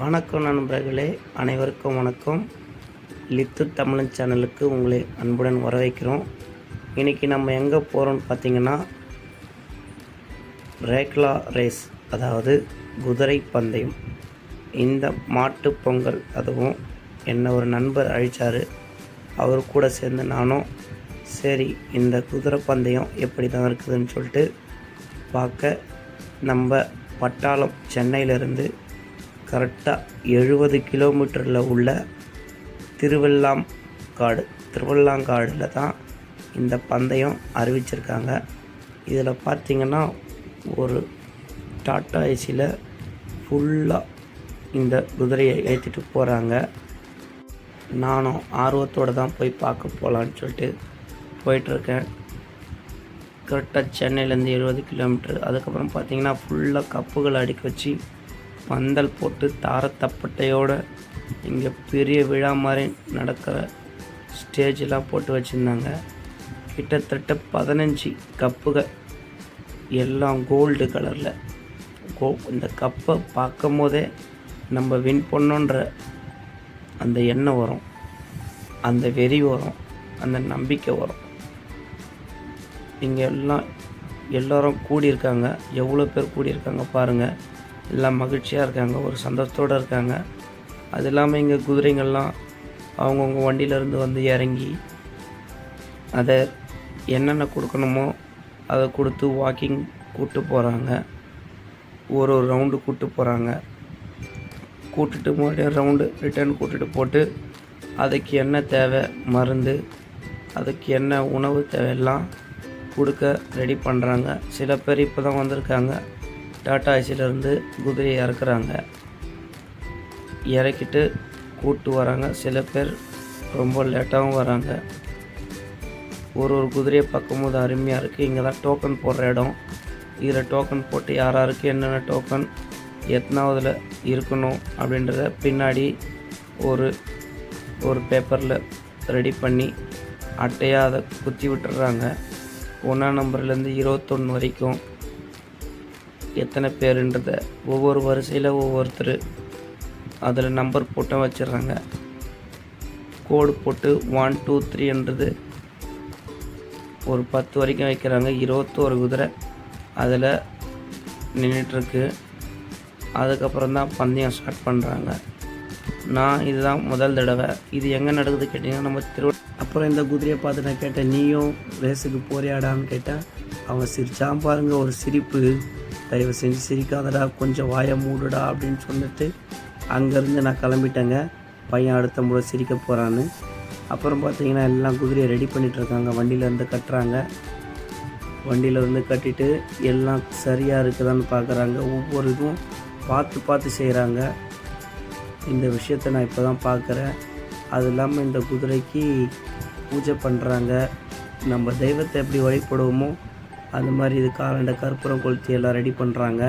வணக்கம் நண்பர்களே அனைவருக்கும் வணக்கம். லித்து தமிழன் சேனலுக்கு உங்களை அன்புடன் வரவேற்கிறோம். இன்றைக்கி நம்ம எங்கே போகிறோம்னு பார்த்திங்கன்னா ரேக்லா ரேஸ் அதாவது குதிரை பந்தயம். இந்த மாட்டு பொங்கல் அதுவும் என்னை ஒரு நண்பர் அழித்தார் அவர் கூட சேர்ந்து நானும் சரி இந்த குதிரை பந்தயம் எப்படி தான் இருக்குதுன்னு சொல்லிட்டு பார்க்க நம்ம பட்டாளம் சென்னையிலேருந்து கரெக்டாக எழுபது கிலோமீட்டரில் உள்ள திருவெல்லாம்காடு திருவெல்லாங்காடில் தான் இந்த பந்தயம் அறிவிச்சிருக்காங்க. இதில் பார்த்திங்கன்னா ஒரு டாட்டா ஏசியில் ஃபுல்லாக இந்த குதிரையை ஏற்றிட்டு போகிறாங்க நானும் ஆர்வத்தோடு தான் போய் பார்க்க போகலான்னு சொல்லிட்டு போயிட்டுருக்கேன். கரெக்டாக சென்னையிலேருந்து எழுபது கிலோமீட்டர். அதுக்கப்புறம் பார்த்தீங்கன்னா ஃபுல்லாக கப்புகள் அடுக்கி வச்சு பந்தல் போட்டு தாரத்தப்பட்டையோட இங்கே பெரிய விழா மாதிரி நடக்கிற ஸ்டேஜெலாம் போட்டு வச்சுருந்தாங்க. கிட்டத்தட்ட பதினஞ்சு கப்புகள். எல்லாம் கோல்டு கலரில் கோ இந்த கப்பை பார்க்கும் போதே நம்ம வின் பண்ணோன்ற அந்த எண்ணம் வரும். அந்த வெறி வரும். அந்த நம்பிக்கை வரும். இங்கே எல்லாம் எல்லோரும் கூடியிருக்காங்க. எவ்வளோ பேர் கூடியிருக்காங்க பாருங்கள் எல்லாம் மகிழ்ச்சியாக இருக்காங்க ஒரு சந்தோஷத்தோடு இருக்காங்க. அது இல்லாமல் இங்கே குதிரைங்கள்லாம் அவங்கவுங்க வண்டியிலேருந்து வந்து இறங்கி அதை என்னென்ன கொடுக்கணுமோ அதை கொடுத்து வாக்கிங் கூப்பிட்டு போகிறாங்க ஒரு ஒரு ரவுண்டு கூட்டு போகிறாங்க கூட்டுட்டு மறுபடியும் ரவுண்டு ரிட்டர்ன் கூட்டுட்டு போட்டு அதுக்கு என்ன தேவை மருந்து அதுக்கு என்ன உணவு தேவையெல்லாம் கொடுக்க ரெடி பண்ணுறாங்க சில பேர் இப்போ தான் வந்திருக்காங்க. டாட்டா ஏசிலேருந்து குதிரையை இறக்குறாங்க. இறக்கிட்டு கூட்டு வராங்க. சில பேர் ரொம்ப லேட்டாகவும் வராங்க. ஒரு ஒரு குதிரையை பார்க்கும்போது அருமையாக இருக்குது இங்கே தான் டோக்கன் போடுற இடம். இதில் டோக்கன் போட்டு யார் யாருக்கு என்னென்ன டோக்கன் எத்தனாவதில் இருக்கணும் அப்படின்றத பின்னாடி ஒரு ஒரு பேப்பரில் ரெடி பண்ணி அட்டையாக அதை குத்தி விட்டுறாங்க. ஒன்றாம் நம்பர்லேருந்து இருபத்தொன்று வரைக்கும் எத்தனை பேருன்றத ஒவ்வொரு வரிசையில் ஒவ்வொருத்தர் அதில் நம்பர் போட்டு வச்சிடுறாங்க. கோடு போட்டு ஒன் டூ த்ரீன்றது ஒரு பத்து வரைக்கும் வைக்கிறாங்க. இருபத்தோரு குதிரை அதில் நின்றுட்டுருக்கு அதுக்கப்புறம் தான் பந்தயம் ஸ்டார்ட் பண்ணுறாங்க நான் இதுதான் முதல் தடவை. இது எங்கே நடக்குது கேட்டிங்கன்னா நம்ம திரு அப்புறம் இந்த குதிரையை பார்த்து நான் கேட்டேன் நீயும் ரேஸுக்கு போறியாடான்னு கேட்டேன். அவன் சிரிச்சான் பாருங்க ஒரு சிரிப்பு. தயவு செஞ்சு சிரிக்காதடா கொஞ்சம் வாயை மூடுடா அப்படின்னு சொல்லிட்டு அங்கேருந்து நான் கிளம்பிட்டேங்க. பையன் அடுத்த முறை சிரிக்க போகிறான்னு அப்புறம் பார்த்தீங்கன்னா எல்லாம் குதிரையை ரெடி பண்ணிகிட்ருக்காங்க வண்டியிலேருந்து கட்டுறாங்க. வண்டியிலேருந்து கட்டிட்டு எல்லாம் சரியாக இருக்குதான்னு பார்க்குறாங்க. ஒவ்வொரு இதுவும் பார்த்து பார்த்து செய்கிறாங்க இந்த விஷயத்தை நான் இப்போ தான் பார்க்குறேன். அது இல்லாமல் இந்த குதிரைக்கு பூஜை பண்ணுறாங்க நம்ம தெய்வத்தை எப்படி வழிபடுவோமோ அது மாதிரி இது காலண்ட கற்பூரம் கொளுத்தி எல்லாம் ரெடி பண்ணுறாங்க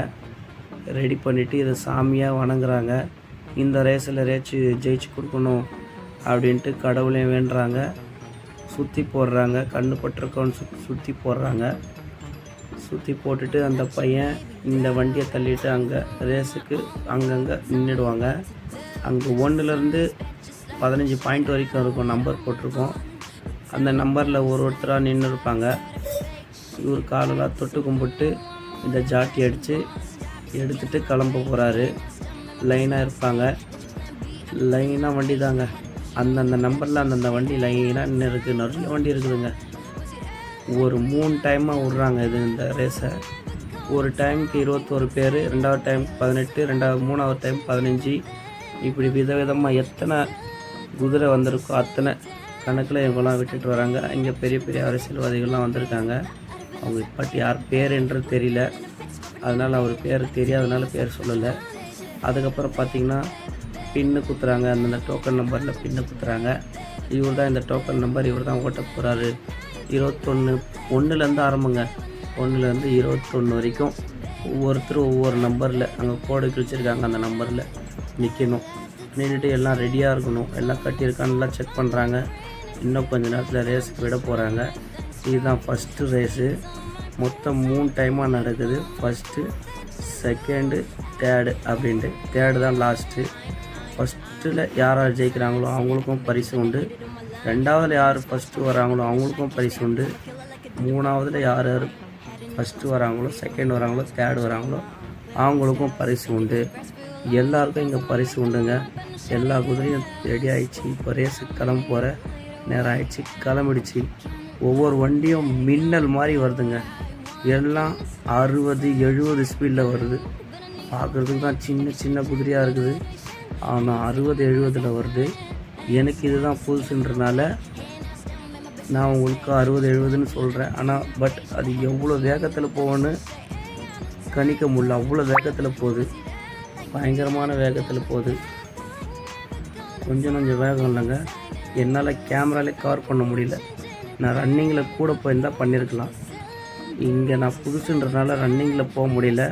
ரெடி பண்ணிவிட்டு இதை சாமியாக வணங்குறாங்க. இந்த ரேஸில் ரேச்சு ஜெயிச்சு கொடுக்கணும் அப்படின்ட்டு கடவுளையும் வேண்டுறாங்க. சுற்றி போடுறாங்க. கண்ணு பட்டிருக்கோன்னு சு சுற்றி போடுறாங்க. சுற்றி போட்டுட்டு அந்த பையன் இந்த வண்டியை தள்ளிட்டு அங்கே ரேஸுக்கு அங்கங்கே நின்றுடுவாங்க அங்கே ஒன்றுலேருந்து பதினஞ்சு பாயிண்ட் வரைக்கும் இருக்கும். நம்பர் போட்டிருக்கோம். அந்த நம்பரில் ஒரு ஒருத்தராக நின்று இருப்பாங்க இவர் காலெல்லாம் தொட்டு கும்பிட்டு இந்த ஜாட்டி அடித்து எடுத்துகிட்டு கிளம்ப போகிறாரு லைனாக இருப்பாங்க. லைனாக வண்டி தாங்க. அந்தந்த நம்பரில் அந்தந்த வண்டி லைனாக நின்று இருக்குது நிறைய வண்டி இருக்குதுங்க. ஒரு மூணு டைமாக விட்றாங்க இது இந்த ரேஸை ஒரு டைமுக்கு இருபத்தோரு பேர் ரெண்டாவது டைம் பதினெட்டு ரெண்டாவது மூணாவது டைம் பதினஞ்சு. இப்படி விதவிதமாக எத்தனை குதிரை வந்திருக்கோ அத்தனை கணக்கில் இவங்கெல்லாம் விட்டுட்டு வராங்க. இங்கே பெரிய பெரிய அரசியல்வாதிகள்லாம் வந்திருக்காங்க. அவங்க இப்பாட்டி யார் என்று தெரியல. அதனால் அவர் பேர் தெரியாதனால பேர் சொல்லலை. அதுக்கப்புறம் பார்த்திங்கன்னா பின்னு குத்துறாங்க. அந்தந்த டோக்கன் நம்பரில் பின்னு குத்துறாங்க. இவர் தான் இந்த டோக்கன் நம்பர் இவர் தான் ஓட்ட போகிறாரு இருபத்தொன்று ஒன்றுலேருந்து ஆரம்பங்க. ஒன்றுலேருந்து இருபத்தொன்று வரைக்கும் ஒவ்வொருத்தரும் ஒவ்வொரு நம்பரில் அங்கே கோடு கிழிச்சிருக்காங்க அந்த நம்பரில் நிற்கணும் நின்றுட்டு எல்லாம் ரெடியாக இருக்கணும். எல்லாம் கட்டியிருக்கான்லாம் செக் பண்ணுறாங்க இன்னும் கொஞ்ச நேரத்தில் ரேஸுக்கு விட போகிறாங்க இதுதான் ஃபஸ்ட்டு ரேஸு மொத்தம் மூணு டைமாக நடக்குது. ஃபஸ்ட்டு செகண்டு தேர்டு அப்படின்ட்டு. தேர்டு தான் லாஸ்ட்டு ஃபஸ்ட்டில் யார் யார் ஜெயிக்கிறாங்களோ அவங்களுக்கும் பரிசு உண்டு. ரெண்டாவதில் யார் ஃபஸ்ட்டு வராங்களோ அவங்களுக்கும் பரிசு உண்டு. மூணாவதில் யார் யார் ஃபஸ்ட்டு வராங்களோ செகண்ட் வராங்களோ தேர்டு வராங்களோ அவங்களுக்கும் பரிசு உண்டு. எல்லாருக்கும் இங்கே பரிசு உண்டுங்க. எல்லா குதிரையும் ரெடி ஆகிடுச்சு இப்போ ரேஸுக்கு கிளம்ப போகிற நேரம் ஆயிடுச்சு. கிளம்பிடுச்சு. ஒவ்வொரு வண்டியும் மின்னல் மாதிரி வருதுங்க. எல்லாம் அறுபது எழுபது ஸ்பீடில் வருது. பார்க்குறதுக்கு தான் சின்ன சின்ன குதிரையாக இருக்குது. ஆனால் அறுபது எழுபதில் வருது. எனக்கு இதுதான் புதுசுன்றனால நான் உங்களுக்கு அறுபது எழுபதுன்னு சொல்கிறேன் ஆனால் பட் அது எவ்வளோ வேகத்தில் போகணும்னு கணிக்க முடியல. அவ்வளோ வேகத்தில் போகுது. பயங்கரமான வேகத்தில் போகுது. கொஞ்சம் கொஞ்சம் வேகம் இல்லைங்க. என்னால் கேமராலே கவர் பண்ண முடியல. நான் ரன்னிங்கில் கூட போயிருந்தால் பண்ணியிருக்கலாம் இங்கே நான் புதுசுன்றதுனால ரன்னிங்கில் போக முடியல.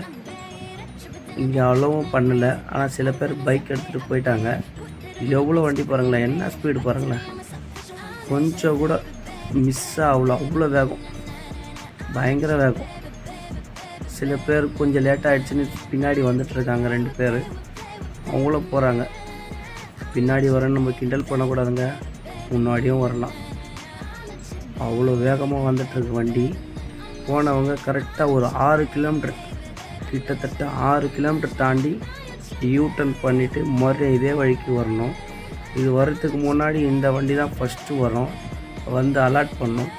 இங்கே அவ்வளோவும் பண்ணலை. ஆனால் சில பேர் பைக் எடுத்துகிட்டு போயிட்டாங்க. எவ்வளோ வண்டி பாருங்களேன். என்ன ஸ்பீடு பாருங்களேன். கொஞ்சம் கூட மிஸ் ஆகல. அவ்வளோ வேகம். பயங்கர வேகம். சில பேர் கொஞ்சம் லேட் ஆகிடுச்சின்னு பின்னாடி வந்துட்டுருக்காங்க ரெண்டு பேர். அவங்களும் போகிறாங்க பின்னாடி வரேன்னு நம்ம கிண்டல் பண்ணக்கூடாதுங்க. முன்னாடியும் வரலாம். அவ்வளோ வேகமாக வந்துட்டுருக்கு வண்டி. போனவங்க கரெக்டாக ஒரு ஆறு கிலோமீட்டர் கிட்டத்தட்ட ஆறு கிலோமீட்டர் தாண்டி யூ டர்ன் பண்ணிவிட்டு மறுபடியும் இதே வழிக்கு வரணும். இது வர்றதுக்கு முன்னாடி இந்த வண்டி தான் ஃபஸ்ட்டு வரும். வந்து அலாட் பண்ணும்.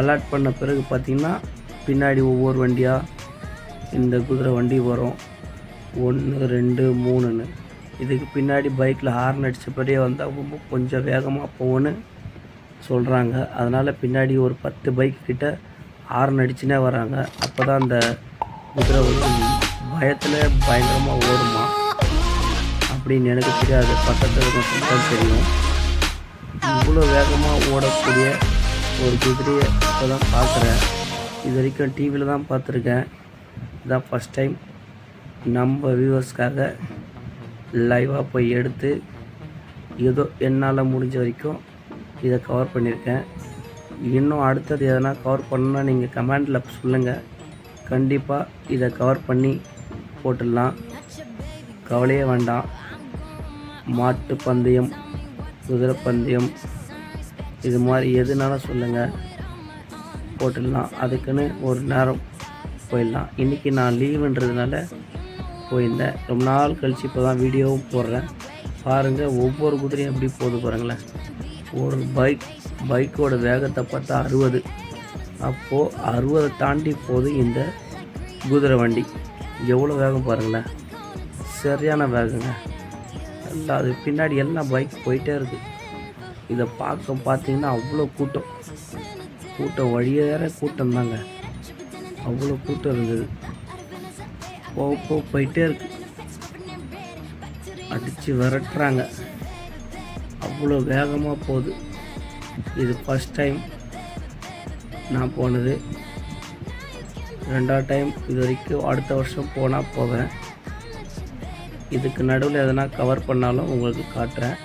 அலாட் பண்ண பிறகு பார்த்திங்கன்னா பின்னாடி ஒவ்வொரு வண்டியாக இந்த குதிரை வண்டி வரும். ஒன்று ரெண்டு மூணுன்னு. இதுக்கு பின்னாடி பைக்கில் ஹார்ன் அடித்தபடியே வந்தால் ரொம்ப கொஞ்சம் வேகமாக போகணும் சொல்கிறாங்க அதனால் பின்னாடி ஒரு பத்து பைக் கிட்ட ஹார்ன் அடிச்சுனே வராங்க. அப்போ தான் அந்த குதிரை வந்து பயத்தில் பயங்கரமாக ஓடுமா அப்படின்னு எனக்கு தெரியாது. பக்கத்தில் இருக்கிறவங்களுக்கு தெரியும். இவ்வளோ வேகமாக ஓடக்கூடிய ஒரு குதிரையை இப்போ தான் பார்க்குறேன் இது வரைக்கும் டிவியில் தான் பார்த்துருக்கேன். இதான் ஃபஸ்ட் டைம் நம்ம வியூவர்ஸ்க்காக லைவாக போய் எடுத்து ஏதோ என்னால் முடிஞ்ச வரைக்கும் இதை கவர் பண்ணியிருக்கேன். இன்னும் அடுத்தது எதனா கவர் பண்ணால் நீங்கள் கமெண்டில் சொல்லுங்கள் கண்டிப்பாக இதை கவர் பண்ணி போட்டுடலாம். கவலையே வேண்டாம். மாட்டு பந்தயம் குதிரை பந்தயம் இது மாதிரி எதுனாலும் சொல்லுங்கள் போட்டுடலாம். அதுக்குன்னு ஒரு நேரம் போயிடலாம். இன்றைக்கி நான் லீவுன்றதுனால போயிருந்தேன். ரொம்ப நாள் கழித்து இப்போ தான் வீடியோவும் போடுறேன். பாருங்கள் ஒவ்வொரு குதிரையும் எப்படி போகுது பாருங்களேன். ஒரு பைக் பைக்கோட வேகத்தை பார்த்தா அறுபது. அப்போது அறுபதை தாண்டி போகுது இந்த குதிரை வண்டி. எவ்வளோ வேகம் பாருங்களேன். சரியான வேகங்க. எல்லாம் அது பின்னாடி எல்லாம் பைக் போயிட்டே இருக்குது இதை பார்க்க பார்த்தீங்கன்னா அவ்வளோ கூட்டம். கூட்டம் வழியேற கூட்டம் தாங்க. அவ்வளோ கூட்டம் இருந்தது. போக போக போயிட்டே இருக்கு. அடித்து விரட்டுறாங்க. அவ்வளோ வேகமாக போகுது. இது ஃபஸ்ட் டைம் நான் போனது. ரெண்டாவது டைம் இது வரைக்கும் அடுத்த வருஷம் போனால் போவேன். இதுக்கு நடுவில் எதனா கவர் பண்ணாலும் உங்களுக்கு காட்டுறேன்.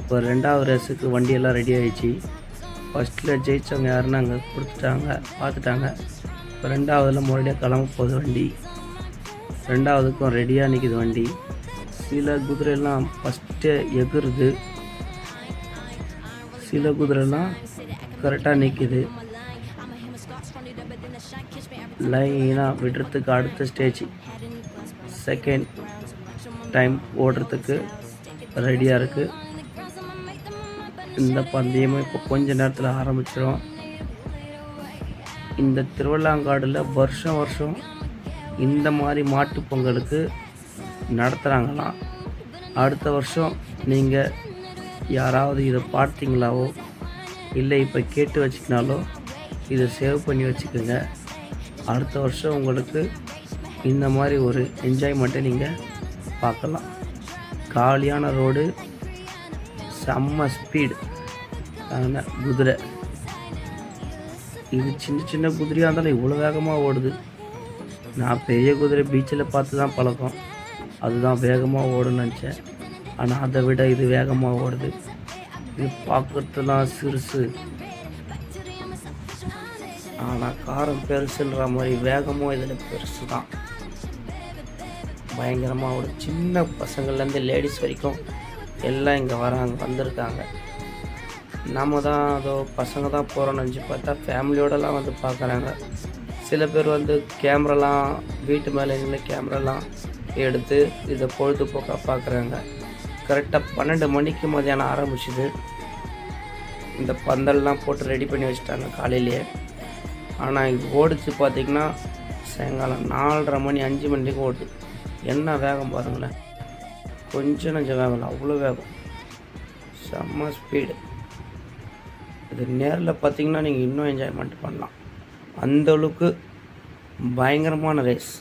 இப்போ ரெண்டாவது ரேஸுக்கு வண்டியெல்லாம் ரெடி ஆகிடுச்சு ஃபஸ்ட்டில் ஜெயித்தவங்க யாருன்னு அங்கே கொடுத்துட்டாங்க பார்த்துட்டாங்க. இப்போ ரெண்டாவதில் மறுபடியும் கிளம்ப போகுது வண்டி. ரெண்டாவதுக்கும் ரெடியாக நிற்கிது வண்டி. சில குதிரையெல்லாம் ஃபஸ்ட்டு எகுறுது. சில குதிரைலாம் கரெக்டாக நிற்கிது லைனாக விடுறதுக்கு அடுத்த ஸ்டேஜ் செகண்ட் டைம் ஓடுறதுக்கு ரெடியாக இருக்குது இந்த பந்தயமும் இப்போ கொஞ்ச நேரத்தில் ஆரம்பிச்சிடும் இந்த திருவள்ளாங்காடில் வருஷம் வருஷம் இந்த மாதிரி மாட்டுப் பொங்கலுக்கு நடத்துகிறாங்களாம் அடுத்த வருஷம் நீங்கள் யாராவது இதை பார்த்தீங்களாவோ இல்லை இப்போ கேட்டு வச்சுக்கினாலோ இதை சேவ் பண்ணி வச்சுக்கோங்க. அடுத்த வருஷம் உங்களுக்கு இந்த மாதிரி ஒரு என்ஜாய்மெண்ட்டை நீங்கள் பார்க்கலாம். காலியான ரோடு செம்ம ஸ்பீடு ஆனால் குதிரை. இது சின்ன சின்ன குதிரையாக இருந்தாலும் இவ்வளோ வேகமாக ஓடுது. நான் பெரிய குதிரை பீச்சில் பார்த்து தான் பழக்கம். அதுதான் வேகமாக ஓடுன்னு நினச்சேன். ஆனால் அதை விட இது வேகமாக ஓடுது. இது பார்க்கறதுலாம் சிறுசு. ஆனால் காரம் பெருசுன்ற மாதிரி வேகமும் இதில் பெருசு தான் பயங்கரமாக ஒரு சின்ன பசங்கள்லேருந்து லேடிஸ் வரைக்கும் எல்லாம் இங்கே வராங்க வந்திருக்காங்க. நம்ம தான் அதோ பசங்க தான் போகிறோன்னு நினச்சி பார்த்தா ஃபேமிலியோடலாம் வந்து பார்க்குறாங்க. சில பேர் வந்து கேமராலாம் வீட்டு மேலே நின்று கேமராலாம் எடுத்து இதை பொழுதுபோக்காக பார்க்குறாங்க. கரெக்டாக பன்னெண்டு மணிக்கு மதியானம் ஆரம்பிச்சுது. இந்த பந்தல்லாம் போட்டு ரெடி பண்ணி வச்சுட்டாங்க காலையிலேயே. ஆனால் இது ஓடிச்சு பார்த்திங்கன்னா சாயங்காலம் நாலரை மணி அஞ்சு மணிக்கு ஓடுது. என்ன வேகம் பாருங்களேன். கொஞ்சம் நஞ்சம் வேகம் இல்லை அவ்வளோ வேகம். செம்ம ஸ்பீடு இது நேரில் பார்த்தீங்கன்னா நீங்கள் இன்னும் என்ஜாய்மெண்ட் பண்ணலாம். அந்த அளவுக்கு பயங்கரமான ரேஸ்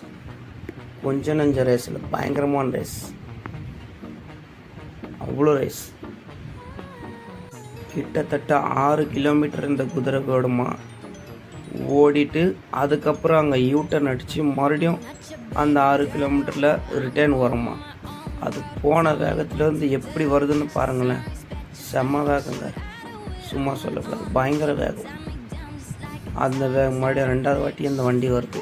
கொஞ்சம் நஞ்ச ரேஸில் பயங்கரமான ரேஸ் அவ்வளோ ரைஸ் கிட்டத்தட்ட ஆறு கிலோமீட்டர் இந்த குதிரை ஓடுமா ஓடிட்டு அதுக்கப்புறம் அங்கே யூட்டன் அடித்து மறுபடியும் அந்த ஆறு கிலோமீட்டரில் ரிட்டர்ன் வருமா. அது போன வேகத்துலேருந்து எப்படி வருதுன்னு பாருங்களேன். செம்ம வேகங்க. சும்மா சொல்லக்கூடாது. பயங்கர வேகம். அந்த வேகம் மறுபடியும் ரெண்டாவது வாட்டி அந்த வண்டி வருது.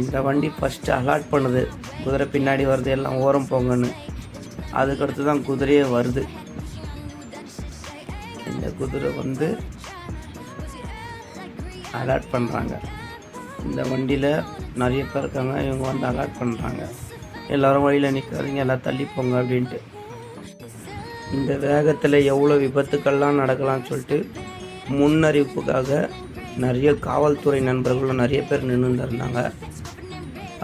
இந்த வண்டி ஃபஸ்ட்டு அலாட் பண்ணுது. குதிரை பின்னாடி வருது எல்லாம் ஓரம் போங்கன்னு. அதுக்கடுத்து தான் குதிரையே வருது. இந்த குதிரை வந்து அலாட் பண்ணுறாங்க இந்த வண்டியில் நிறைய பேர் இருக்காங்க இவங்க வந்து அலாட் பண்ணுறாங்க எல்லோரும் வழியில் நிற்காதீங்க எல்லாம் தள்ளி போங்க அப்படின்ட்டு. இந்த வேகத்தில் எவ்வளோ விபத்துக்கள்லாம் நடக்கலாம்னு சொல்லிட்டு முன்னறிவிப்புக்காக நிறைய காவல்துறை நண்பர்களும் நிறைய பேர் நின்று இருந்தாங்க.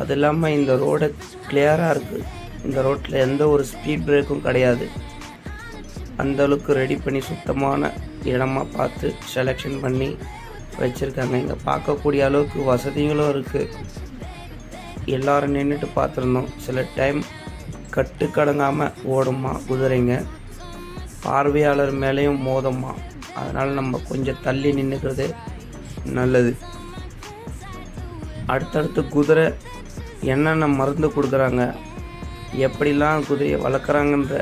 அது இல்லாமல் இந்த ரோடு கிளியராக இருக்குது இந்த ரோட்டில் எந்த ஒரு ஸ்பீட் பிரேக்கும் கிடையாது. அந்த அளவுக்கு ரெடி பண்ணி சுத்தமான இடமா பார்த்து செலெக்ஷன் பண்ணி வச்சுருக்காங்க. இங்கே பார்க்கக்கூடிய அளவுக்கு வசதிகளும் இருக்குது எல்லோரும் நின்றுட்டு பார்த்துருந்தோம். சில டைம் கட்டுக்கடங்காமல் ஓடுமா குதிரைங்க? பார்வையாளர் மேலேயும் மோதுமா அதனால் நம்ம கொஞ்சம் தள்ளி நின்றுக்கிறது நல்லது. அடுத்தடுத்து குதிரை என்னென்ன மருந்து கொடுக்குறாங்க? எப்படிலாம் குதிரையை வளர்க்குறாங்கன்ற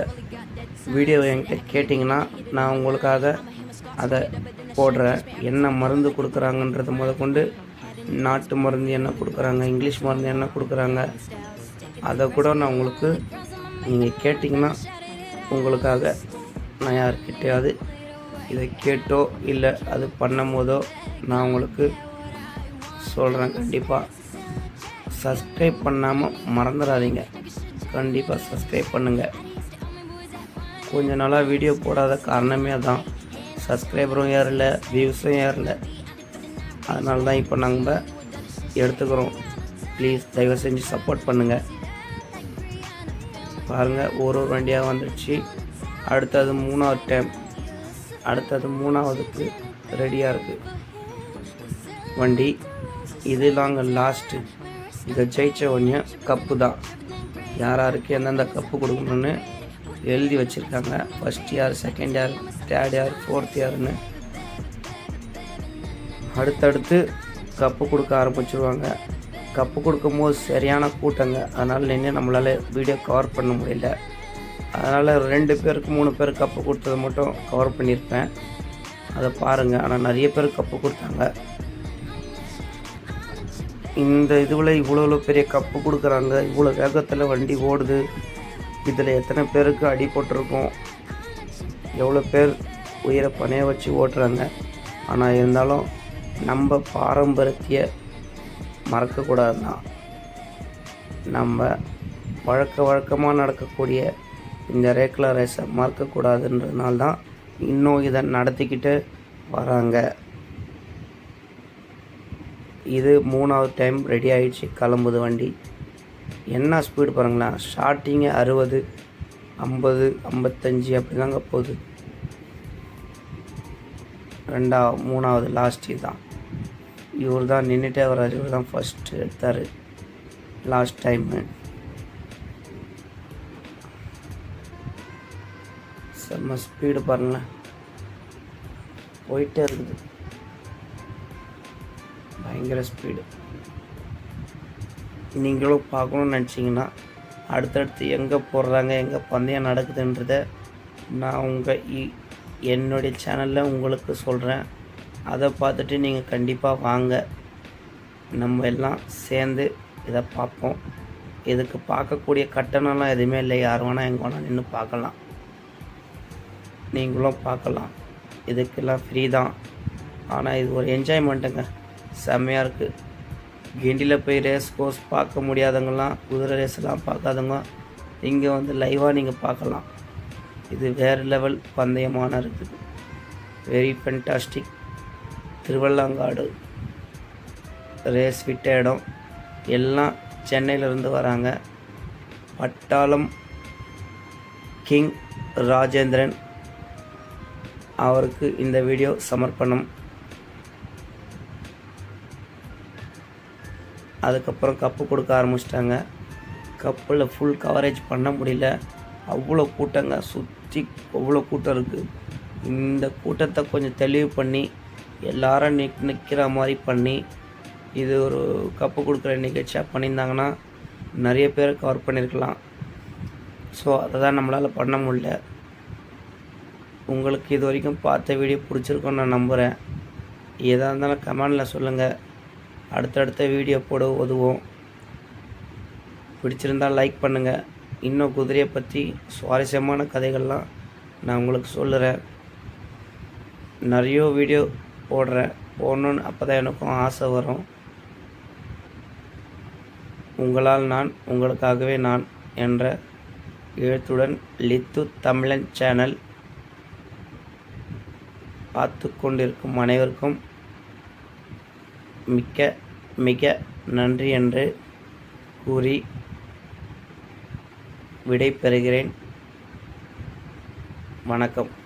வீடியோ என்கிட்ட கேட்டிங்கன்னா நான் உங்களுக்காக அதை போடுறேன். என்ன மருந்து கொடுக்குறாங்கன்றது முதற்கொண்டு நாட்டு மருந்து என்ன கொடுக்குறாங்க இங்கிலீஷ் மருந்து என்ன கொடுக்குறாங்க அதை கூட நான் உங்களுக்கு நீங்கள் கேட்டிங்கன்னா உங்களுக்காக நான் யார்கிட்டையாவது இதை கேட்டோ இல்லை அது பண்ணும் போதோ நான் உங்களுக்கு சொல்கிறேன் கண்டிப்பாக சப்ஸ்கிரைப் பண்ணாமல் மறந்துடாதீங்க. கண்டிப்பாக சப்ஸ்கிரைப் பண்ணுங்கள் கொஞ்ச நாளாக வீடியோ போடாத காரணமே அதான். சப்ஸ்கிரைபரும் ஏறல வியூஸும் ஏறல. அதனால தான் இப்போ நாங்கள் எடுத்துக்கிறோம். ப்ளீஸ் தயவு செஞ்சு சப்போர்ட் பண்ணுங்கள் பாருங்கள் ஒரு ஒரு வண்டியாக வந்துடுச்சு. அடுத்தது மூணாவது டைம் அடுத்தது மூணாவதுக்கு ரெடியாக இருக்குது வண்டி. இது நாங்கள் லாஸ்ட்டு இதை ஜெயிச்ச உடனே கப்பு தான். யார் யாருக்கு எந்தெந்த கப்பு கொடுக்கணும்னு எழுதி வச்சுருக்காங்க. First year second year third year fourth இயர்னு அடுத்தடுத்து கப்பு கொடுக்க ஆரம்பிச்சிருவாங்க. கப்பு கொடுக்கும்போது சரியான கூட்டங்க. அதனால் நின்று நம்மளால் வீடியோ கவர் பண்ண முடியல. அதனால் ரெண்டு பேருக்கு மூணு பேர் கப்பு கொடுத்தது மட்டும் கவர் பண்ணியிருப்பேன். அதை பாருங்கள் ஆனால் நிறைய பேர் கப்பு கொடுத்தாங்க. இந்த இதுவில் இவ்வளோ பெரிய கப்பு கொடுக்குறாங்க இவ்வளோ வேகத்தில் வண்டி ஓடுது. இதில் எத்தனை பேருக்கு அடிபட்டிருக்கும் எவ்வளோ பேர் உயிரை பணைய வச்சு ஓட்டுறாங்க. ஆனால் இருந்தாலும் நம்ம பாரம்பரியத்தை மறக்கக்கூடாது தான் நம்ம வழக்க வழக்கமாக நடக்கக்கூடிய இந்த ரேக்லா ரேஸை மறக்கக்கூடாதுன்றதுனால தான் இன்னும் இதை நடத்திக்கிட்டு வராங்க. இது மூணாவது டைம் ரெடி ஆகிடுச்சு கிளம்புது வண்டி. என்ன ஸ்பீடு பாருங்களேன். ஸ்டார்டிங்கே அறுபது ஐம்பது ஐம்பத்தஞ்சு அப்படி தாங்க போகுது. ரெண்டாவது மூணாவது லாஸ்ட் தான் இவர் தான் நின்றுட்டே வர்றாரு. இவர் தான் ஃபஸ்ட்டு எடுத்தார். லாஸ்ட் டைமு செம்ம ஸ்பீடு பாருங்களேன். போயிட்டே இருக்குது. பயங்கர ஸ்பீடு நீங்களும் பார்க்கணுன்னு நினச்சிங்கன்னா அடுத்தடுத்து எங்கே போடுறாங்க எங்கே பந்தயம் நடக்குதுன்றத நான் உங்கள் இ என்னுடைய சேனலில் உங்களுக்கு சொல்கிறேன் அதை பார்த்துட்டு நீங்கள் கண்டிப்பாக வாங்க. நம்ம எல்லாம் சேர்ந்து இதை பார்ப்போம். இதுக்கு பார்க்கக்கூடிய கட்டணம்லாம் எதுவுமே இல்லை. யார் வேணால் எங்கே வேணால் நின்று பார்க்கலாம். நீங்களும் பார்க்கலாம். இதுக்கெல்லாம் ஃப்ரீ தான். ஆனால் இது ஒரு என்ஜாய்மெண்ட்டுங்க செம்மையாக இருக்குது கிண்டியில் போய் ரேஸ் கோர்ஸ் பார்க்க முடியாதவங்கலாம் குதிரை ரேஸ்லாம் பார்க்காதவங்க இங்கே வந்து லைவாக நீங்கள் பார்க்கலாம். இது வேறு லெவல் பந்தயமான இருக்குது. வெரி ஃபென்டாஸ்டிக் திருவள்ளாங்காடு ரேஸ் விட்ட இடம். எல்லாம் சென்னையிலேருந்து வராங்க. பட்டாளம் கிங் ராஜேந்திரன் அவருக்கு இந்த வீடியோ சமர்ப்பணம். அதுக்கப்புறம் கப்பு கொடுக்க ஆரம்பிச்சிட்டாங்க. கப்பில் ஃபுல் கவரேஜ் பண்ண முடியல. அவ்வளோ கூட்டங்க சுற்றி அவ்வளோ கூட்டம் இருக்குது இந்த கூட்டத்தை கொஞ்சம் தெளிவு பண்ணி எல்லாரும் நிக் நிற்கிற மாதிரி பண்ணி இது ஒரு கப்பு கொடுக்குற நிகழ்ச்சியாக பண்ணியிருந்தாங்கன்னா நிறைய பேர் கவர் பண்ணியிருக்கலாம். ஸோ அதை தான் நம்மளால் பண்ண முடியல. உங்களுக்கு இது வரைக்கும் பார்த்த வீடியோ பிடிச்சிருக்குன்னு நான் நம்புகிறேன் எதாக இருந்தாலும் கமெண்டில் சொல்லுங்கள் அடுத்தடுத்த வீடியோ போட உதவும் பிடிச்சிருந்தால் லைக் பண்ணுங்கள் இன்னும் குதிரையை பற்றி சுவாரஸ்யமான கதைகள்லாம் நான் உங்களுக்கு சொல்லுறேன். நிறைய வீடியோ போடுறேன். போடணுன்னு அப்போ தான் எனக்கும் ஆசை வரும். உங்களால் நான் உங்களுக்காகவே நான் என்ற எழுத்துடன் லித்து தமிழன் சேனல் பார்த்து கொண்டிருக்கும் அனைவருக்கும் மிக்க மிக நன்றி என்று கூறி விடை பெறுகிறேன் வணக்கம்.